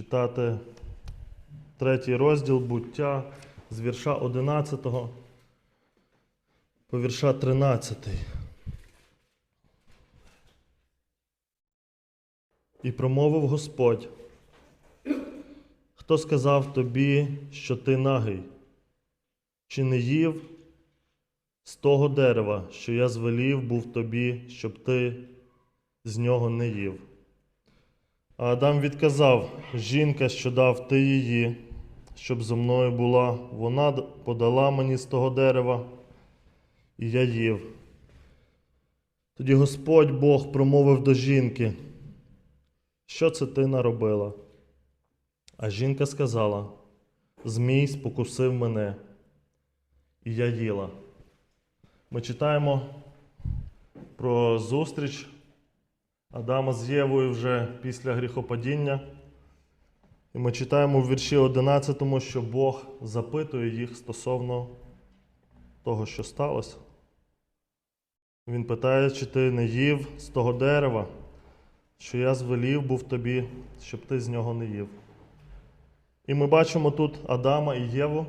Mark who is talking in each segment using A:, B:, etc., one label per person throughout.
A: читати третій розділ буття з вірша 11 по вірша 13. І промовив Господь, хто сказав тобі, що ти нагий, чи не їв з того дерева, що я звелів був тобі, щоб ти з нього не їв. А Адам відказав: жінка, що дав ти її, щоб зо мною була, вона подала мені з того дерева, і я їв. Тоді Господь Бог промовив до жінки, що це ти наробила? А жінка сказала: Змій спокусив мене, і я їла. Ми читаємо про зустріч Адама з Євою вже після гріхопадіння. І ми читаємо в вірші 11, що Бог запитує їх стосовно того, що сталося. Він питає, чи ти не їв з того дерева, що я звелів був тобі, щоб ти з нього не їв. І ми бачимо тут Адама і Єву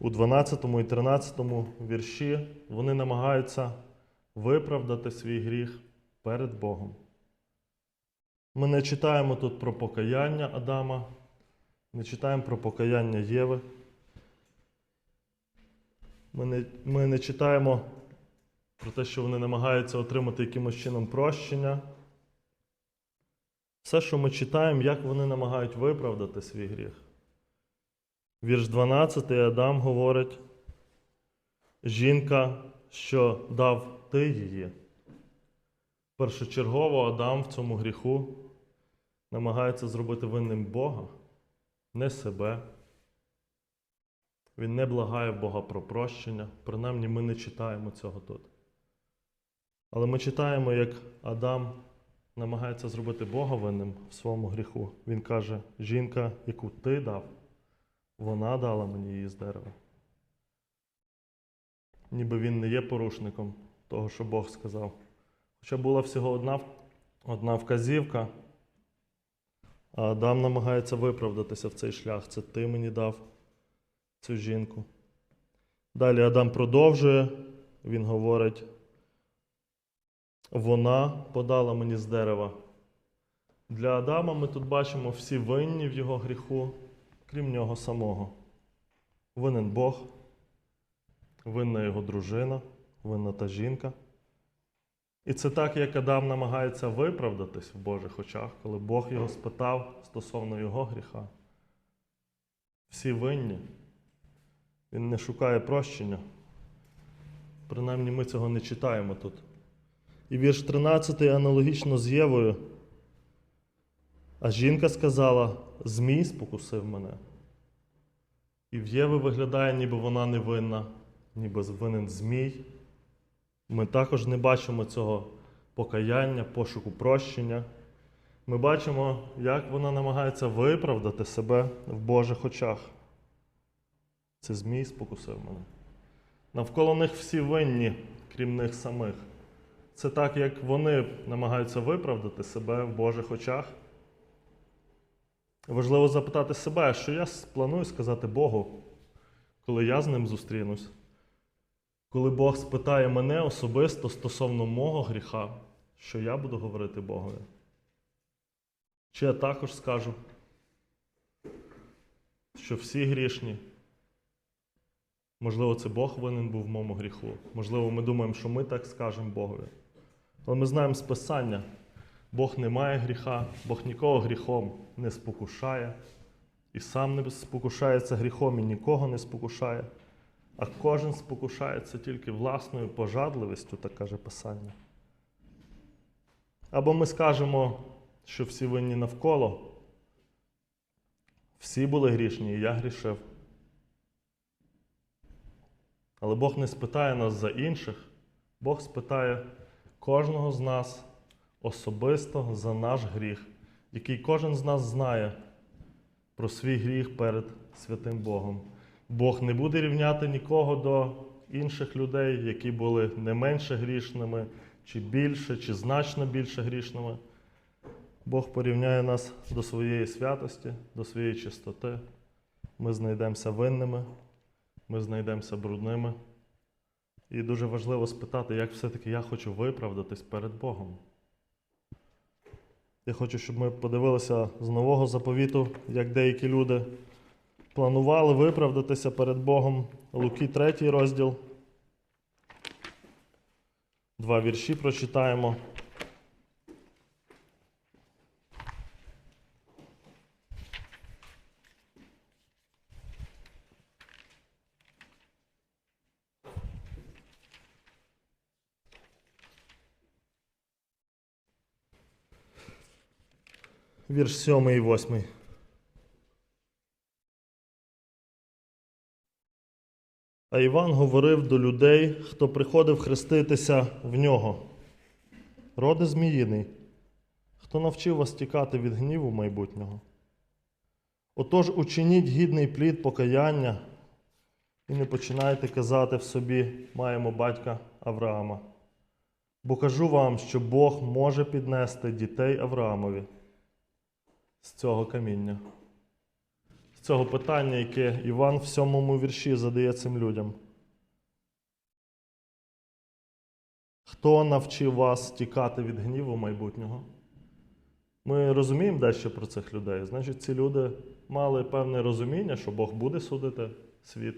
A: у 12 і 13 вірші. Вони намагаються виправдати свій гріх перед Богом. Ми не читаємо тут про покаяння Адама, не читаємо про покаяння Єви. Ми не, ми не читаємо про те, що вони намагаються отримати якимось чином прощення. Все, що ми читаємо, як вони намагають виправдати свій гріх. Вірш 12 Адам говорить: жінка, що дав ти її. Першочергово Адам в цьому гріху намагається зробити винним Бога, не себе. Він не благає Бога про прощення. Принаймні ми не читаємо цього тут. Але ми читаємо, як Адам намагається зробити Бога винним в своєму гріху. Він каже: жінка, яку ти дав, вона дала мені її з дерева. Ніби він не є порушником того, що Бог сказав. Хоча була всього одна, одна вказівка, Адам намагається виправдатися в цей шлях. Це ти мені дав цю жінку. Далі Адам продовжує, він говорить, вона подала мені з дерева. Для Адама ми тут бачимо всі винні в його гріху, крім нього самого. Винен Бог, винна його дружина, винна та жінка. І це так, як Адам намагається виправдатись в Божих очах, коли Бог його спитав стосовно його гріха. Всі винні. Він не шукає прощення. Принаймні ми цього не читаємо тут. І вірш 13 аналогічно з Євою. А жінка сказала: Змій спокусив мене. І в Єви виглядає, ніби вона невинна, ніби винен Змій. Ми також не бачимо цього покаяння, пошуку прощення. Ми бачимо, як вона намагається виправдати себе в Божих очах. Це Змій спокусив мене. Навколо них всі винні, крім них самих. Це так, як вони намагаються виправдати себе в Божих очах. Важливо запитати себе, що я планую сказати Богу, коли я з ним зустрінусь. Коли Бог спитає мене особисто стосовно мого гріха, що я буду говорити Богові? Чи я також скажу, що всі грішні? Можливо, це Бог винен був в моєму гріху. Можливо, ми думаємо, що ми так скажемо Богові. Але ми знаємо з Писання, Бог не має гріха, Бог нікого гріхом не спокушає, і сам не спокушається гріхом і нікого не спокушає. А кожен спокушається тільки власною пожадливістю, так каже Писання. Або ми скажемо, що всі винні навколо, всі були грішні, і я грішив. Але Бог не спитає нас за інших, Бог спитає кожного з нас особисто за наш гріх, який кожен з нас знає про свій гріх перед святим Богом. Бог не буде рівняти нікого до інших людей, які були не менше грішними, чи більше, чи значно більше грішними. Бог порівняє нас до своєї святості, до своєї чистоти. Ми знайдемося винними, ми знайдемося брудними. І дуже важливо спитати, як все-таки я хочу виправдатись перед Богом. Я хочу, щоб ми подивилися з нового заповіту, як деякі люди планували виправдатися перед Богом. Луки 3 розділ. Два вірші прочитаємо. Вірш 7 і 8. А Іван говорив до людей, хто приходив хреститися в нього. Роди Зміїний, хто навчив вас тікати від гніву майбутнього. Отож учиніть гідний плід покаяння і не починайте казати в собі, маємо батька Авраама. Бо кажу вам, що Бог може піднести дітей Авраамові з цього каміння, цього питання, яке Іван в сьомому вірші задає цим людям. Хто навчив вас тікати від гніву майбутнього? Ми розуміємо дещо про цих людей. Значить, ці люди мали певне розуміння, що Бог буде судити світ,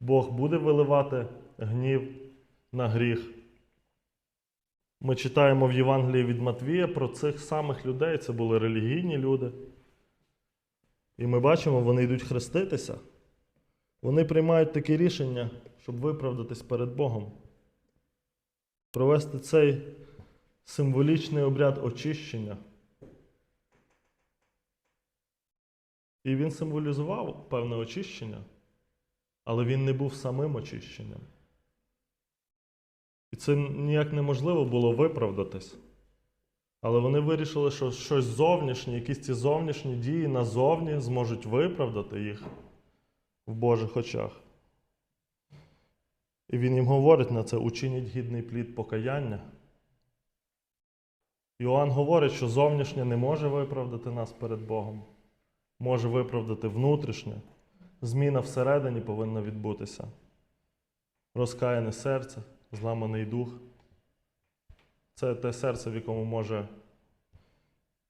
A: Бог буде виливати гнів на гріх. Ми читаємо в Євангелії від Матвія про цих самих людей. Це були релігійні люди. І ми бачимо, вони йдуть хреститися. Вони приймають таке рішення, щоб виправдатись перед Богом. Провести цей символічний обряд очищення. І він символізував певне очищення, але він не був самим очищенням. І це ніяк неможливо було виправдатись. Але вони вирішили, що щось зовнішнє, якісь ці зовнішні дії назовні зможуть виправдати їх в Божих очах. І він їм говорить на це: учиніть гідний плід покаяння. Іоанн говорить, що зовнішнє не може виправдати нас перед Богом, може виправдати внутрішнє. Зміна всередині повинна відбутися. Розкаяне серце, зламаний дух. Це те серце, в якому може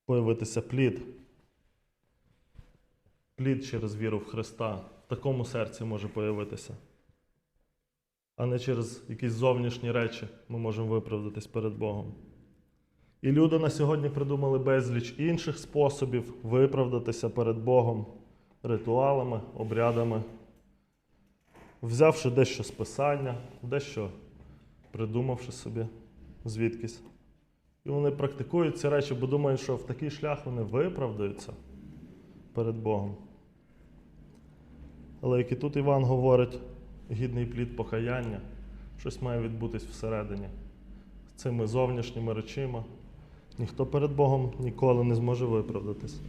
A: появитися плід. Плід через віру в Христа. В такому серці може появитися. А не через якісь зовнішні речі ми можемо виправдатись перед Богом. І люди на сьогодні придумали безліч інших способів виправдатися перед Богом ритуалами, обрядами, взявши дещо з писання, дещо придумавши собі звідкись. І вони практикують ці речі, бо думають, що в такий шлях вони виправдаються перед Богом. Але як і тут Іван говорить, гідний плід покаяння, щось має відбутись всередині. З цими зовнішніми речима ніхто перед Богом ніколи не зможе виправдатись.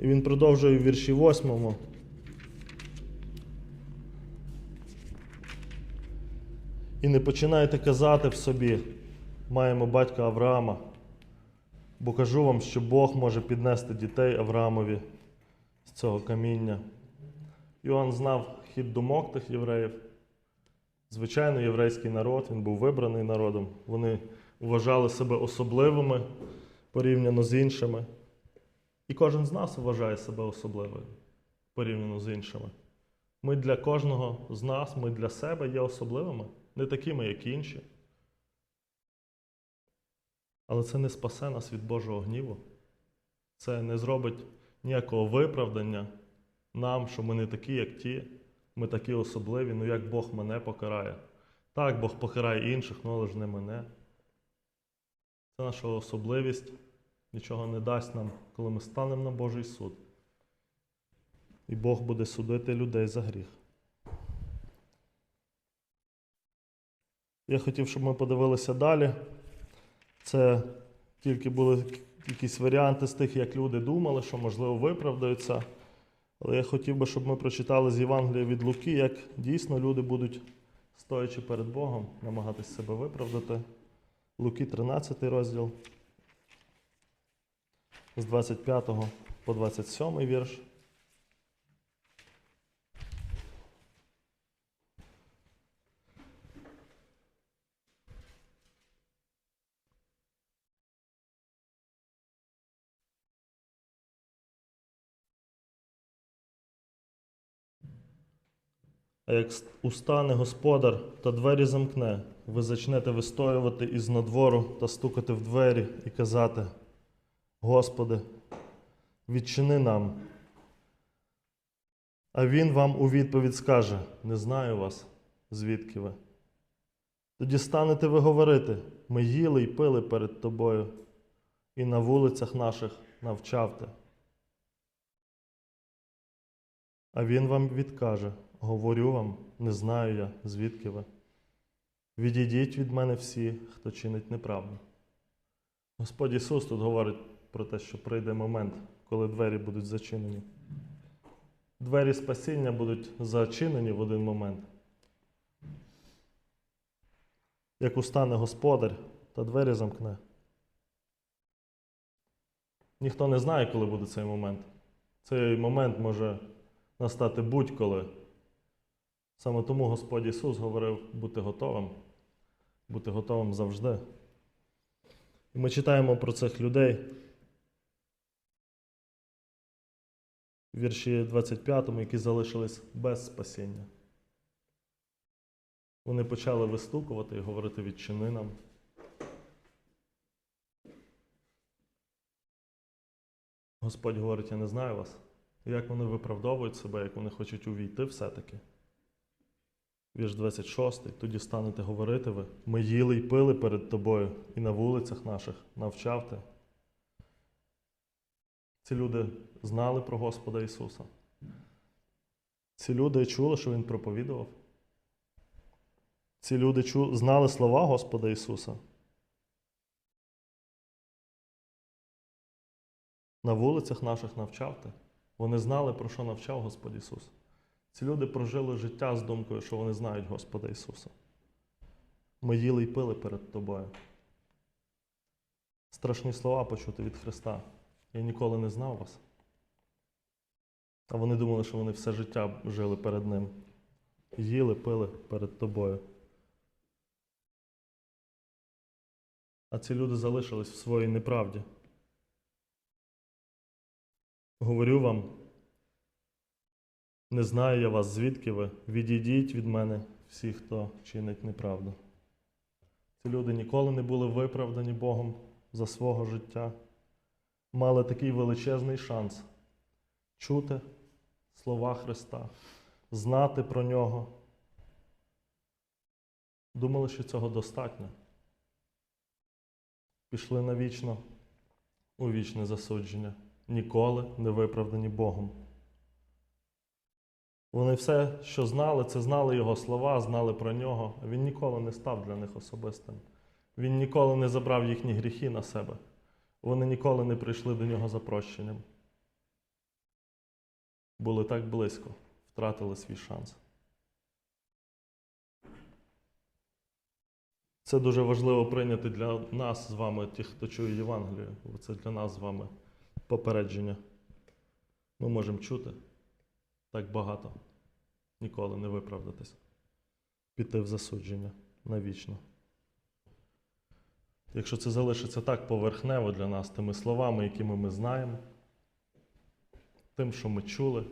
A: І він продовжує в вірші 8. І не починайте казати в собі, маємо батька Авраама, бо кажу вам, що Бог може піднести дітей Авраамові з цього каміння. Іоанн знав хід думок тих євреїв. Звичайно, єврейський народ, він був вибраний народом. Вони вважали себе особливими порівняно з іншими. І кожен з нас вважає себе особливим порівняно з іншими. Ми для кожного з нас, ми для себе є особливими, не такими, як інші. Але це не спасе нас від Божого гніву. Це не зробить ніякого виправдання нам, що ми не такі, як ті, ми такі особливі, ну як Бог мене покарає. Так, Бог покарає інших, ну але ж не мене. Це наша особливість нічого не дасть нам, коли ми станемо на Божий суд. І Бог буде судити людей за гріх. Я хотів, щоб ми подивилися далі. Це тільки були якісь варіанти з тих, як люди думали, що, можливо, виправдаються. Але я хотів би, щоб ми прочитали з Євангелія від Луки, як дійсно люди будуть, стоячи перед Богом, намагатись себе виправдати. Луки 13 розділ. з 25 по 27 вірш. А як устане господар та двері замкне, ви зачнете вистоювати із надвору та стукати в двері і казати: Господи, відчини нам. А він вам у відповідь скаже: Не знаю вас, звідки ви. Тоді станете ви говорити: ми їли й пили перед тобою, і на вулицях наших навчав ти. А він вам відкаже: Говорю вам, не знаю я, звідки ви. Відійдіть від мене всі, хто чинить неправду. Господь Ісус тут говорить про те, що прийде момент, коли двері будуть зачинені. Двері спасіння будуть зачинені в один момент. Як устане Господар та двері замкне. Ніхто не знає, коли буде цей момент. Цей момент може настати будь-коли. Саме тому Господь Ісус говорив бути готовим, бути готовим завжди. І ми читаємо про цих людей. Вірші 25, які залишились без спасіння. Вони почали вистукувати і говорити відчини нам. Господь говорить, я не знаю вас. Як вони виправдовують себе, як вони хочуть увійти все-таки. Вірш 26. Тоді станете говорити ви. Ми їли й пили перед тобою, і на вулицях наших навчав ти. Ці люди знали про Господа Ісуса. Ці люди чули, що Він проповідував. Ці люди знали слова Господа Ісуса. На вулицях наших навчав ти. Вони знали, про що навчав Господь Ісус. Ці люди прожили життя з думкою, що вони знають Господа Ісуса. Ми їли й пили перед тобою. Страшні слова почути від Христа. Я ніколи не знав вас. А вони думали, що вони все життя жили перед Ним. Їли, пили перед тобою. А ці люди залишились в своїй неправді. Говорю вам, не знаю я вас, звідки ви. Відійдіть від мене всі, хто чинить неправду. Ці люди ніколи не були виправдані Богом за свого життя, мали такий величезний шанс чути слова Христа, знати про нього. Думали, що цього достатньо. Пішли навічно у вічне засудження, ніколи не виправдані Богом. Вони все, що знали, це знали Його слова, знали про нього, Він ніколи не став для них особистим. Він ніколи не забрав їхні гріхи на себе. Вони ніколи не прийшли до нього за прощенням. Були так близько, втратили свій шанс. Це дуже важливо прийняти для нас з вами, тих, хто чує Євангелію, це для нас з вами попередження. Ми можемо чути так багато, ніколи не виправдатись, піти в засудження навічно. Якщо це залишиться так поверхнево для нас, тими словами, якими ми знаємо, тим, що ми чули,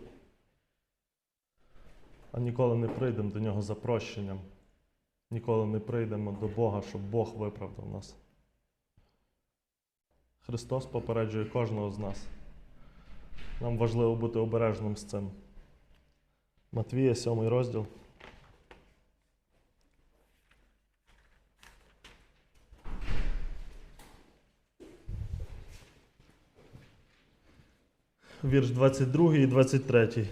A: а ніколи не прийдемо до нього за прощенням, ніколи не прийдемо до Бога, щоб Бог виправдав нас. Христос попереджує кожного з нас. Нам важливо бути обережним з цим. Матвія, 7 розділ. Вірш 22 і 23.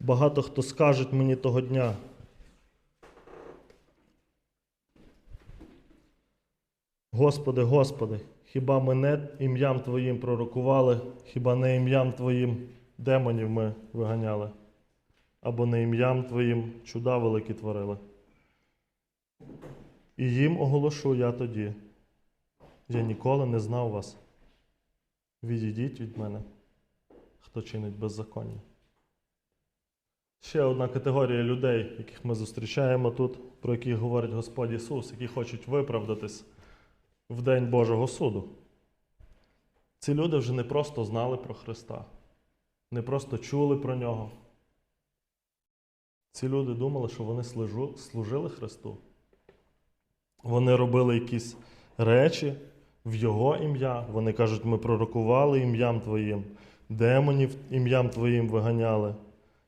A: Багато хто скажуть мені того дня. Господи, Господи, хіба ми не ім'ям Твоїм пророкували, хіба не ім'ям Твоїм демонів ми виганяли, або не ім'ям Твоїм чуда великі творили? І їм оголошу я тоді, я ніколи не знав вас. Відійдіть від мене, хто чинить беззаконня. Ще одна категорія людей, яких ми зустрічаємо тут, про яких говорить Господь Ісус, які хочуть виправдатись в день Божого суду. Ці люди вже не просто знали про Христа, не просто чули про Нього. Ці люди думали, що вони служили Христу. Вони робили якісь речі в Його ім'я. Вони кажуть, ми пророкували ім'ям Твоїм, демонів ім'ям Твоїм виганяли,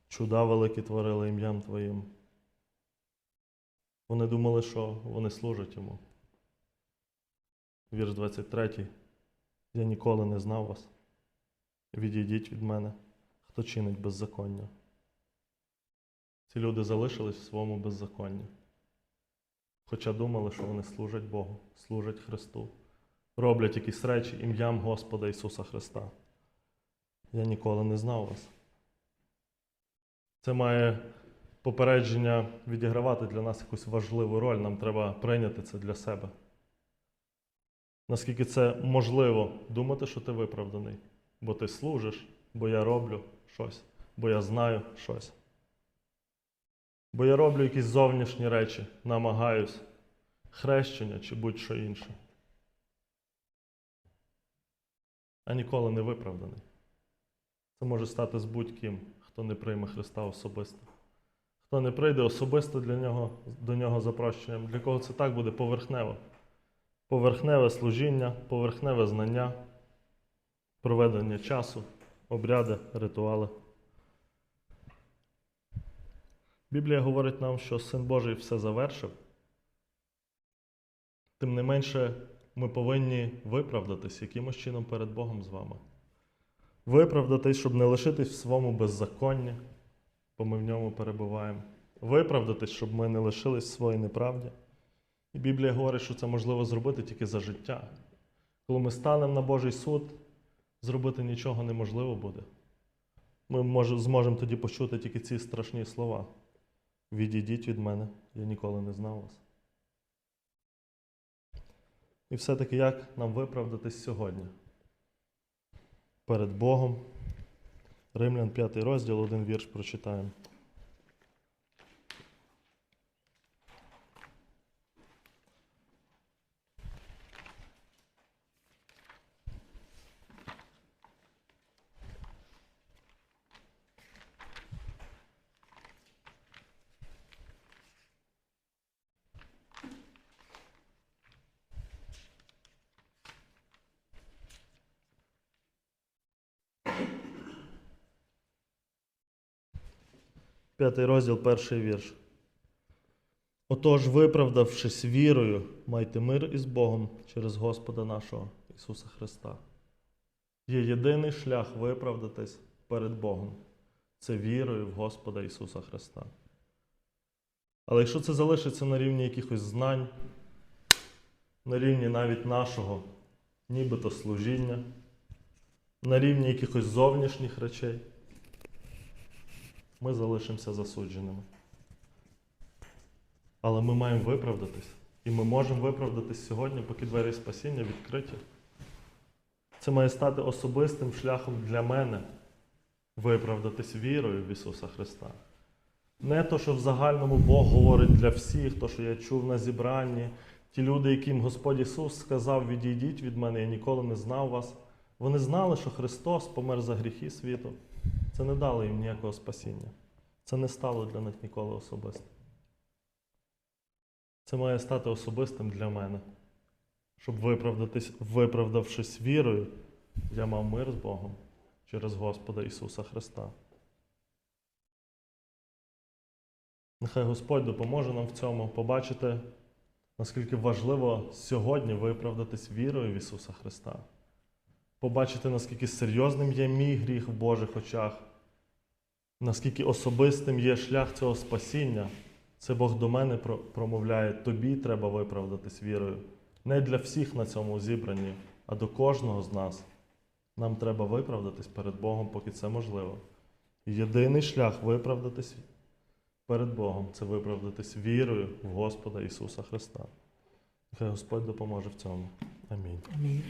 A: чуда великі творили ім'ям Твоїм. Вони думали, що вони служать йому. Вірш 23. Я ніколи не знав вас. Відійдіть від мене, хто чинить беззаконня. Ці люди залишились в своєму беззаконні. Хоча думали, що вони служать Богу, служать Христу, роблять якісь речі ім'ям Господа Ісуса Христа. Я ніколи не знав вас. Це має попередження відігравати для нас якусь важливу роль. Нам треба прийняти це для себе. Наскільки це можливо думати, що ти виправданий, бо ти служиш, бо я роблю щось, бо я знаю щось. Бо я роблю якісь зовнішні речі, намагаюсь, хрещення чи будь-що інше. А ніколи не виправданий. Це може стати з будь-ким, хто не прийме Христа особисто. Хто не прийде особисто для нього, до нього за прощенням, для кого це так буде поверхнево. Поверхневе служіння, поверхневе знання, проведення часу, обряди, ритуали. Біблія говорить нам, що Син Божий все завершив. Тим не менше, ми повинні виправдатись якимось чином перед Богом з вами. Виправдатись, щоб не лишитись в своєму беззаконні, бо ми в ньому перебуваємо. Виправдатись, щоб ми не лишились в своїй неправді. І Біблія говорить, що це можливо зробити тільки за життя. Коли ми станемо на Божий суд, зробити нічого неможливо буде. Ми може, зможемо тоді почути тільки ці страшні слова. Відійдіть від мене, я ніколи не знав вас. І все-таки як нам виправдатись сьогодні? Перед Богом. Римлян 5 розділ, один вірш прочитаємо. П'ятий розділ, перший вірш. Отож, виправдавшись вірою, майте мир із Богом через Господа нашого Ісуса Христа. Є єдиний шлях виправдатись перед Богом. Це вірою в Господа Ісуса Христа. Але якщо це залишиться на рівні якихось знань, на рівні навіть нашого, нібито служіння, на рівні якихось зовнішніх речей, ми залишимося засудженими. Але ми маємо виправдатись. І ми можемо виправдатись сьогодні, поки двері спасіння відкриті. Це має стати особистим шляхом для мене виправдатись вірою в Ісуса Христа. Не то, що в загальному Бог говорить для всіх, то, що я чув на зібранні, ті люди, яким Господь Ісус сказав, відійдіть від мене, я ніколи не знав вас. Вони знали, що Христос помер за гріхи світу. Це не дало їм ніякого спасіння. Це не стало для них ніколи особистим. Це має стати особистим для мене. Щоб виправдатись, виправдавшись вірою, я мав мир з Богом через Господа Ісуса Христа. Нехай Господь допоможе нам в цьому побачити, наскільки важливо сьогодні виправдатись вірою в Ісуса Христа. Побачити, наскільки серйозним є мій гріх в Божих очах, наскільки особистим є шлях цього спасіння. Це Бог до мене промовляє, тобі треба виправдатись вірою. Не для всіх на цьому зібранні, а до кожного з нас. Нам треба виправдатись перед Богом, поки це можливо. Єдиний шлях виправдатись перед Богом це виправдатись вірою в Господа Ісуса Христа. Нехай Господь допоможе в цьому. Амінь.
B: Амінь.